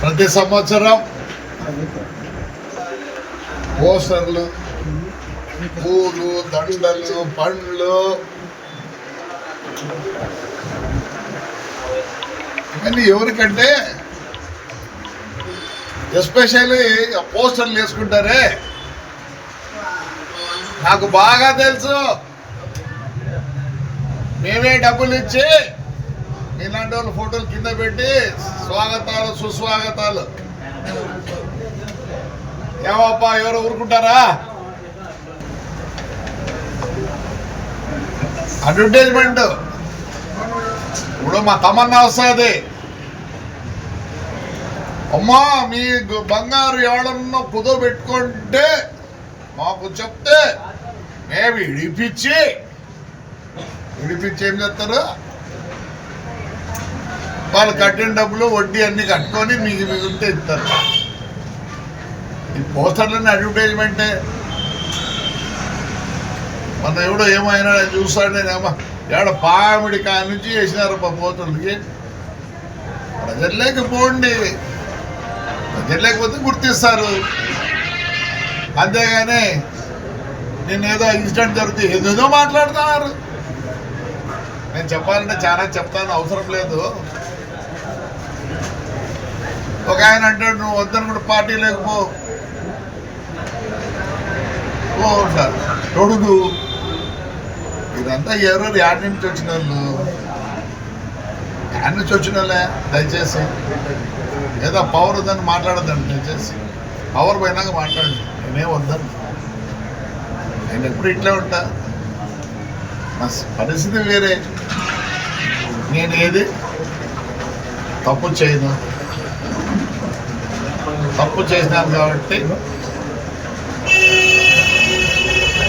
ప్రతి సంవత్సరం పోస్టర్లు పూలు దండలు పండ్లు. ఇవన్నీ ఎవరికంటే ఎస్పెషల్లీ పోస్టర్లు వేసుకుంటారే? నాకు బాగా తెలుసు. మేమే డబ్బులు ఇచ్చి ఇలాంటి వాళ్ళ ఫోటోలు కింద పెట్టి స్వాగతాలు సుస్వాగతాలు. ఏమప్పా ఎవరు ఊరుకుంటారా? అడ్వర్టైజ్మెంట్ ఇప్పుడు మా తమన్నా వస్తుంది. అమ్మా మీ బంగారు ఎవడన్నా కుదో పెట్టుకుంటే మాకు చెప్తే మేము ఇడిపించి ఇడిపించి ఏం చేస్తారు? వాళ్ళు కట్టిన డబ్బులు వడ్డీ అన్ని కట్టుకొని మీకు మిగిలితే ఇస్తారు. ఈ పోస్టర్లని అడ్వర్టైజ్మెంటే. మన ఎవడో ఏమైనా చూస్తాడు నేనేమో ఏడ పామిడి కాయ నుంచి వేసినారు మా పోస్టర్లకి ప్రజల్లోకి పోండి ప్రజల్లేకపోతే గుర్తిస్తారు. అంతేగాని నేను ఏదో ఇన్సిడెంట్ జరుగుతుంది ఏదేదో మాట్లాడుతున్నారు. నేను చెప్పాలంటే చాలా చెప్తాను అవసరం లేదు. ఒక ఆయన అంటాడు నువ్వు వద్దనుకుంటే పార్టీ లేకపో. ఓ సార్ తొడుగు. ఇదంతా ఎవరు యాడ్ నుంచి వచ్చిన వాళ్ళు. యాడ్ నుంచి వచ్చిన వాళ్ళే దయచేసి. ఏదో పవర్ ఉందని మాట్లాడద్దండి దయచేసి. పవర్ పోయినాక మాట్లాడండి. నేనేం వద్దాను. నేను ఎప్పుడు ఇట్లే ఉంటా. నా పరిస్థితి వేరే. నేను ఏది తప్పు చేయను. తప్పు చేసినాను కాబట్టి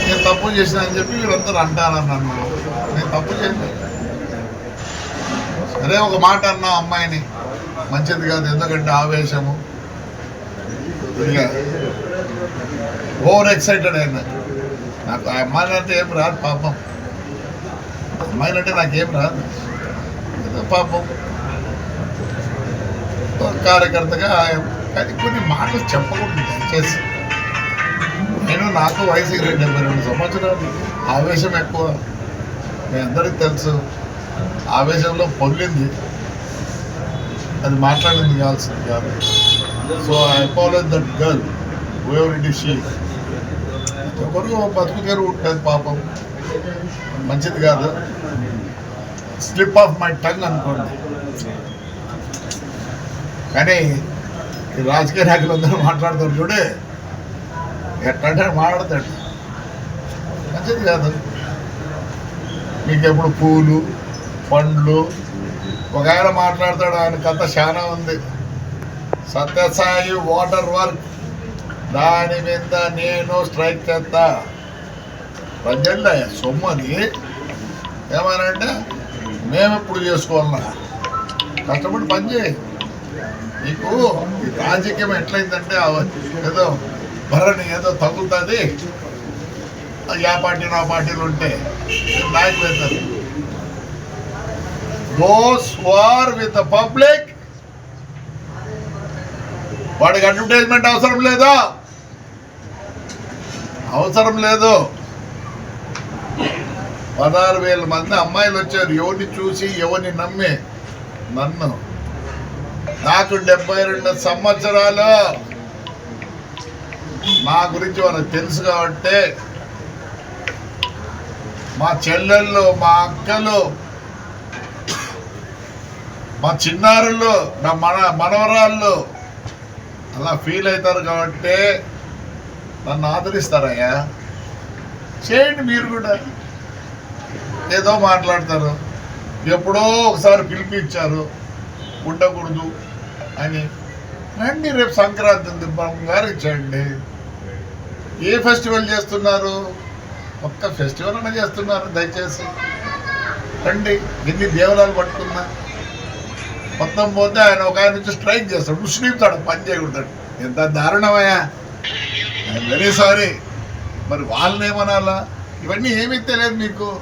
నేను తప్పు చేసినా అని చెప్పి వీళ్ళందరూ అంటారు నన్ను? నేను తప్పు చేయను. అదే ఒక మాట అన్నా అమ్మాయిని మంచిది కాదు ఎందుకంటే ఆవేశము. ఓవర్ ఎక్సైటెడ్ అయినా. నాకు ఆ అమ్మాయిని అంటే ఏం రాదు పాపం. అమ్మాయిని అంటే నాకేం రాదు. పాపం. కార్యకర్తగా కార్యకర్తగా కానీ కొన్ని మాటలు చెప్పకూడదు దయచేసి. నేను నాకు వయసు ఇరవై డెబ్బై రెండు సంవత్సరాలు ఆవేశం ఎక్కువ. మీ అందరికీ తెలుసు ఆవేశంలో పొందింది అది మాట్లాడింది కావాల్సింది కాదు. So I apologise that girl ever it is she ఎవరు బతుకు తెరువు ఉంటుంది పాపం. మంచిది కాదు. స్లిప్ ఆఫ్ మై టంగ్ అనుకోండి. కానీ ఈ రాజకీయ నాయకులు అందరూ మాట్లాడతారు చూడే. ఎట్లంటే మాట్లాడతాడు. మంచిది కాదు. మీకు ఎప్పుడు పూలు పండ్లు ఒక ఆయన మాట్లాడతాడు ఆయన కథ చాలా ఉంది. సత్యసాయి వాటర్ వర్క్ దాని మీద నేను స్ట్రైక్ చేస్తా. ప్రజెండా సొమ్ము అని ఏమనంటే మేము ఎప్పుడు చేసుకోవాలన్నా. కష్టపడి పని నీకు ఈ రాజకీయం ఎట్లయిందంటే ఏదో భరణి ఏదో తగులుతుంది. ఆ పార్టీ నా పార్టీలు ఉంటే నాయకులు అవుతారు. Those war with the public వాడికి అడ్వర్టైజ్మెంట్ అవసరం లేదా? అవసరం లేదు. పదహారు వేల మంది అమ్మాయిలు వచ్చారు. ఎవరిని చూసి ఎవరిని నమ్మి? నన్ను. నాకు డెబ్బై రెండు సంవత్సరాలు. మా గురించి వాళ్ళకి తెలుసు కాబట్టి మా చెల్లెళ్ళు మా అక్కలు మా చిన్నారులు నా మన మనవరాళ్ళు అలా ఫీల్ అవుతారు కాబట్టి నన్ను ఆదరిస్తారయ్యా. చేయండి మీరు కూడా. ఏదో మాట్లాడతారు. ఎప్పుడో ఒకసారి పిలిపించారు. ఉండకూడదు అని రండి రేపు సంక్రాంతి ఉంది బంగారు ఇచ్చేయండి. ఏ ఫెస్టివల్ చేస్తున్నారు? ఒక్క ఫెస్టివల్ అన్న చేస్తున్నారు దయచేసి. రండి ఎన్ని దేవరాలు పట్టుకున్నా. మొత్తం పోతే ఆయన ఒక ఆయన నుంచి స్ట్రైక్ చేస్తాడు ముస్లింస్ పని చేయకుంటాడు ఎంత దారుణమయ్యా. ఐఎమ్ వెరీ సారీ మరి వాళ్ళని ఏమనాలా? ఇవన్నీ ఏమీ తెలియదు మీకు.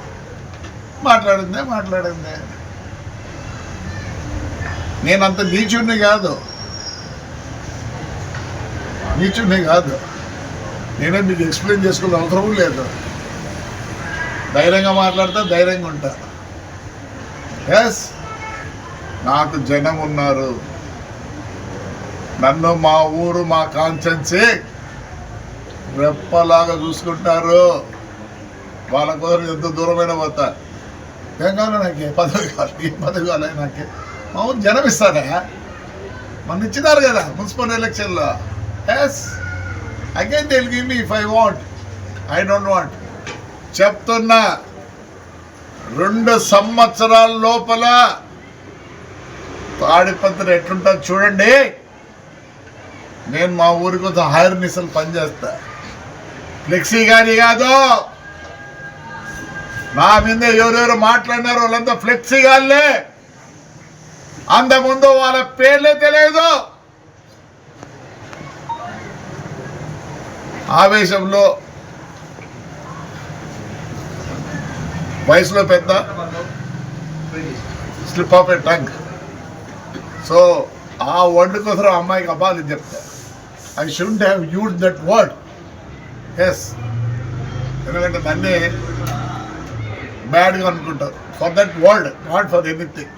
మాట్లాడిందే మాట్లాడిందే. నేను అంత నీచుడిని కాదు. నీచుడిని కాదు. నేనే మీకు ఎక్స్ప్లెయిన్ చేసుకునే అవసరం లేదు. ధైర్యంగా మాట్లాడితే ధైర్యంగా ఉంటా. ఎస్ నాకు జనం ఉన్నారు. నన్ను మా ఊరు మా కాన్సెన్సీ రెప్పలాగా చూసుకుంటారు. వాళ్ళ కోసం ఎంత దూరమైన పోతా. ఏం కావాలి నాకు? ఏ పదవి కావాలి ఏ పదవి కావాలి నాకు. అవును జనం ఇస్తారా మన ఇచ్చినారు కదా మున్సిపల్ ఎలక్షన్లో. Yes again they give me if I want I don't want చెప్తున్నా రెండు సంవత్సరాల లోపల తాడిపత్రి ఎట్లుంటుంది చూడండి. నేను మా ఊరి కోసం హైర్ మిసలు పనిచేస్తా. ఫ్లెక్సీ కానీ కాదు. నా మీద ఎవరెవరు మాట్లాడినారో వాళ్ళంతా ఫ్లెక్సీ గాళ్ళే. అంతకుముందు వాళ్ళ పేర్లే తెలియదు. ఆవేశంలో వయసులో పెద్ద slip of a tongue. So ఆ వర్డ్ కోసం ఆ అమ్మాయికి అబ్బాలి చెప్తా. I should have use that word yes ఎందుకంటే దాన్ని బ్యాడ్గా అనుకుంటారు. For that word not for anything